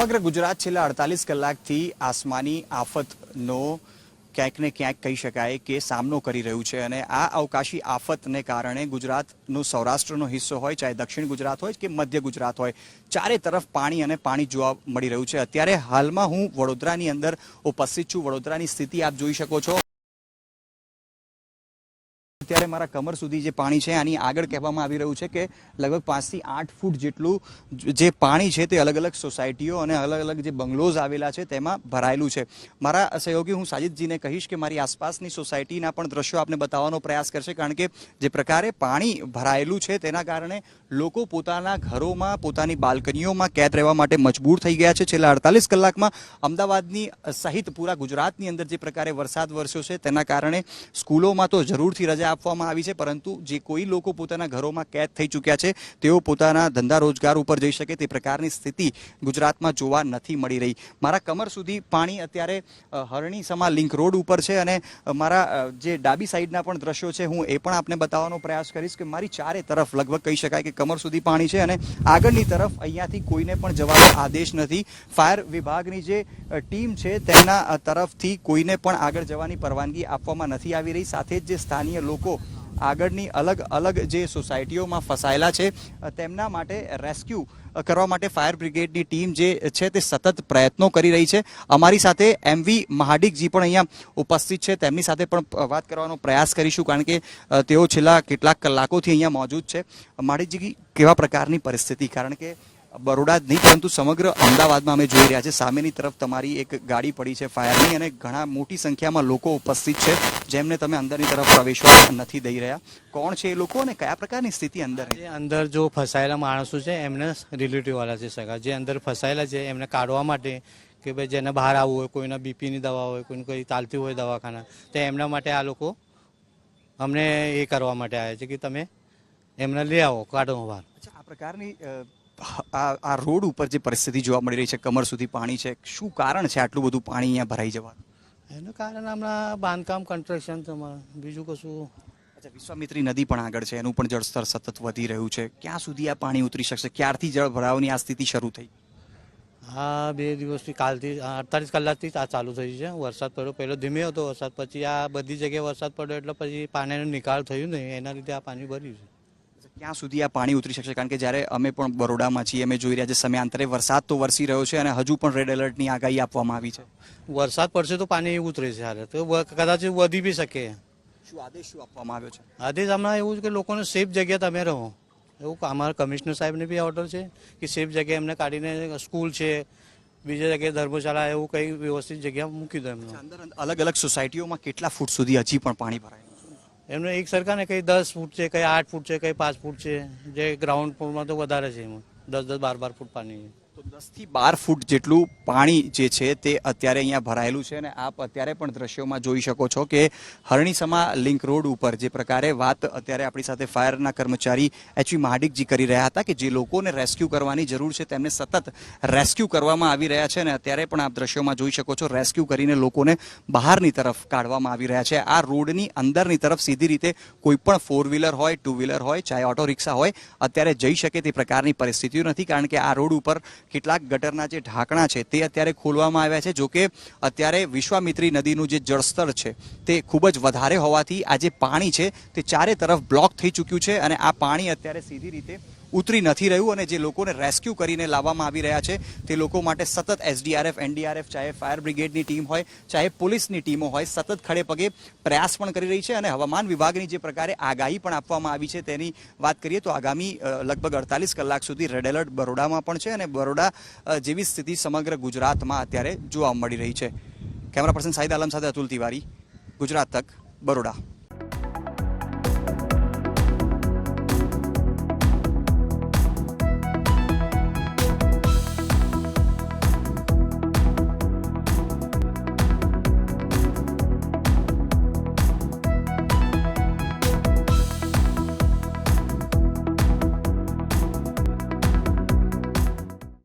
સમગ્ર ગુજરાત છેલ્લા અડતાલીસ કલાકથી આસમાની આફતનો ક્યાંક ને ક્યાંક કહી શકાય કે સામનો કરી રહ્યું છે અને આ અવકાશી આફતને કારણે ગુજરાતનો સૌરાષ્ટ્રનો હિસ્સો હોય, ચાહે દક્ષિણ ગુજરાત હોય કે મધ્ય ગુજરાત હોય, ચારે તરફ પાણી અને પાણી જોવા મળી રહ્યું છે. અત્યારે હાલમાં હું વડોદરાની અંદર ઉપસ્થિત છું. વડોદરાની સ્થિતિ આપ જોઈ શકો છો. અત્યારે મારા કમર સુધી જે પાણી છે આની આગળ કહેવામાં આવી રહ્યું છે કે લગભગ પાંચથી આઠ ફૂટ જેટલું જે પાણી છે તે અલગ અલગ સોસાયટીઓ અને અલગ અલગ જે બંગલોઝ આવેલા છે તેમાં ભરાયેલું છે. મારા સહયોગી હું સાજિદજીને કહીશ કે મારી આસપાસની સોસાયટીના પણ દ્રશ્યો આપને બતાવવાનો પ્રયાસ કરશે કારણ કે જે પ્રકારે પાણી ભરાયેલું છે તેના કારણે લોકો પોતાના ઘરોમાં, પોતાની બાલ્કનીઓમાં કેદ રહેવા માટે મજબૂર થઈ ગયા છે. છેલ્લા અડતાલીસ કલાકમાં અમદાવાદની સહિત પૂરા ગુજરાતની અંદર જે પ્રકારે વરસાદ વરસ્યો છે તેના કારણે સ્કૂલોમાં તો જરૂરથી રજા આપવામાં આવી છે, પરંતુ જે કોઈ લોકો પોતાના ઘરોમાં કેદ થઈ ચૂક્યા છે, તેઓ પોતાના ધંધા રોજગાર ઉપર જઈ શકે તે પ્રકારની સ્થિતિ ગુજરાતમાં જોવા નથી મળી રહી. મારા કમર સુધી પાણી અત્યારે હરણી સમા લિંક રોડ ઉપર છે અને મારા જે ડાબી સાઈડના પણ દ્રશ્યો છે, હું એ પણ આપને બતાવવાનો પ્રયાસ કરીશ કે મારી ચારે તરફ લગભગ કહી શકાય કે કમર સુધી પાણી છે અને આગળની તરફ અહીંયાથી કોઈને પણ જવાનો આદેશ નથી. ફાયર વિભાગની જે ટીમ છે, તેના તરફથી કોઈને પણ આગળ જવાની પરવાનગી આપવામાં નથી આવી રહી. સાથે જ જે સ્થાનીય લોકો આગળની અલગ અલગ જે સોસાયટીઓમાં ફસાયેલા છે, તેમના માટે રેસ્ક્યુ કરવા માટે ફાયર બ્રિગેડની ટીમ જે છે તે સતત પ્રયત્નો કરી રહી છે. અમારી સાથે એમવી મહાડિકજી પણ અહીંયા ઉપસ્થિત છે. તેમની સાથે પણ વાત કરવાનો પ્રયાસ કરીશું કારણ કે તેઓ છેલ્લા કેટલાક કલાકોથી અહીંયા મોજૂદ છે. મહાડિકજી, કેવા પ્રકારની પરિસ્થિતિ? કારણ કે બરોડા જ નહીં પરંતુ સમગ્ર અમદાવાદમાં અમે જોઈ રહ્યા છે. સામેની તરફ તમારી એક ગાડી પડી છે ફાયરની અને ઘણા મોટી સંખ્યામાં લોકો ઉપસ્થિત છે જેમને તમે અંદરની તરફ પ્રવેશવા નથી દઈ રહ્યા. કોણ છે એ લોકો અને કયા પ્રકારની સ્થિતિ અંદર અંદર જો ફસાયેલા માણસો છે એમને રિલેટિવ વાળા છે સગા. જે અંદર ફસાયેલા છે એમને કાઢવા માટે કે ભાઈ જેને બહાર આવવું હોય કોઈના બીપીની દવા હોય કોઈને કોઈ ચાલતી હોય દવાખાના તો એમના માટે આ લોકો અમને એ કરવા માટે આવ્યા છે કે તમે એમને લઈ આવો કાઢો બહાર. આ પ્રકારની આ આ રોડ ઉપર જે પરિસ્થિતિ જોવા મળી રહી છે કમર સુધી પાણી છે શું કારણ છે આટલું બધું પાણી અહીંયા ભરાઈ જવાનું? એનું કારણ હમણાં બાંધકામ કન્સ્ટ્રક્શન તમારે બીજું કશું. અચ્છા વિશ્વામિત્રી નદી પણ આગળ છે એનું પણ જળસ્તર સતત વધી રહ્યું છે. ક્યાં સુધી આ પાણી ઉતરી શકશે? ક્યારથી જળ ભરાવની આ સ્થિતિ શરૂ થઈ? હા બે દિવસથી કાલથી અડતાલીસ કલાકથી આ ચાલુ થઈ છે. વરસાદ પડ્યો પહેલો ધીમે હતો વરસાદ પછી આ બધી જગ્યાએ વરસાદ પડ્યો એટલે પછી પાણીનો નિકાલ થયું નહીં. એના લીધે આ પાણી ભર્યું છે. ક્યાં સુધી આ પાણી ઉતરી શકશે? કારણ કે જ્યારે અમે પણ બરોડામાં છીએ અમે જોઈ રહ્યા છે સમયાંતરે વરસાદ તો વરસી રહ્યો છે અને હજુ પણ રેડ એલર્ટની આગાહી આપવામાં આવી છે. વરસાદ પડશે તો પાણી ઉતરે છે હારે તો કદાચ વધી બી શકે. શું આદેશ શું આપવામાં આવ્યો છે? આદેશ હમણાં એવું છે કે લોકોને સેફ જગ્યા તમે રહો. એવું અમારા કમિશનર સાહેબને બી ઓર્ડર છે કે સેફ જગ્યાએ એમને કાઢીને સ્કૂલ છે બીજી જગ્યાએ ધર્મશાળા એવું કંઈ વ્યવસ્થિત જગ્યા મૂકી દો એમને. અંદર અલગ અલગ સોસાયટીઓમાં કેટલા ફૂટ સુધી હજી પણ પાણી ભરાય? એમને એક સરખાને કંઈ દસ ફૂટ છે, કઈ આઠ ફૂટ છે, કઈ પાંચ ફૂટ છે, જે ગ્રાઉન્ડ ફૂટમાં તો વધારે છે એમાં. દસ દસ બાર બાર ફૂટ પાણી તો દસથી બાર ફૂટ જેટલું પાણી જે છે તે અત્યારે અહીંયા ભરાયેલું છે અને આપ અત્યારે પણ દ્રશ્યોમાં જોઈ શકો છો કે હરણીસમા લિંક રોડ ઉપર જે પ્રકારે વાત અત્યારે આપણી સાથે ફાયરના કર્મચારી એચવી મહાડિકજી કરી રહ્યા હતા કે જે લોકોને રેસ્ક્યુ કરવાની જરૂર છે, તેમને સતત રેસ્ક્યુ કરવામાં આવી રહ્યા છે અને અત્યારે પણ આપ દ્રશ્યોમાં જોઈ શકો છો, રેસ્ક્યુ કરીને લોકોને બહારની તરફ કાઢવામાં આવી રહ્યા છે. આ રોડની અંદરની તરફ સીધી રીતે કોઈ પણ ફોર વ્હીલર હોય, ટુ વ્હીલર હોય, ચાહે ઓટો રિક્ષા હોય, અત્યારે જઈ શકે તે પ્રકારની પરિસ્થિતિઓ નથી, કારણ કે આ રોડ ઉપર કેટલાક ગટરના જે ઢાંકણા છે તે અત્યારે ખોલવામાં આવ્યા છે. જોકે અત્યારે વિશ્વામિત્રી નદીનું જે જળસ્તર છે તે ખૂબ જ વધારે હોવાથી આ જે પાણી છે તે ચારે તરફ બ્લોક થઈ ચૂક્યું છે અને આ પાણી અત્યારે સીધી રીતે ઉતરી નથી રહ્યું અને જે લોકોને રેસ્ક્યુ કરીને લાવવામાં આવી રહ્યા છે, તે લોકો માટે સતત એસડીઆરએફ એનડીઆરએફ ચાહે ફાયર બ્રિગેડની ટીમ હોય, ચાહે પોલીસની ટીમો હોય, સતત ખડે પગે પ્રયાસ પણ કરી રહી છે અને હવામાન વિભાગની જે પ્રકારે આગાહી પણ આપવામાં આવી છે તેની વાત કરીએ તો આગામી લગભગ અડતાલીસ કલાક સુધી રેડ એલર્ટ બરોડામાં પણ છે અને બરોડા જેવી સ્થિતિ સમગ્ર ગુજરાતમાં અત્યારે જોવા મળી રહી છે. કેમેરા પર્સન સાહિદ આલમ સાથે અતુલ તિવારી, ગુજરાત તક, બરોડા.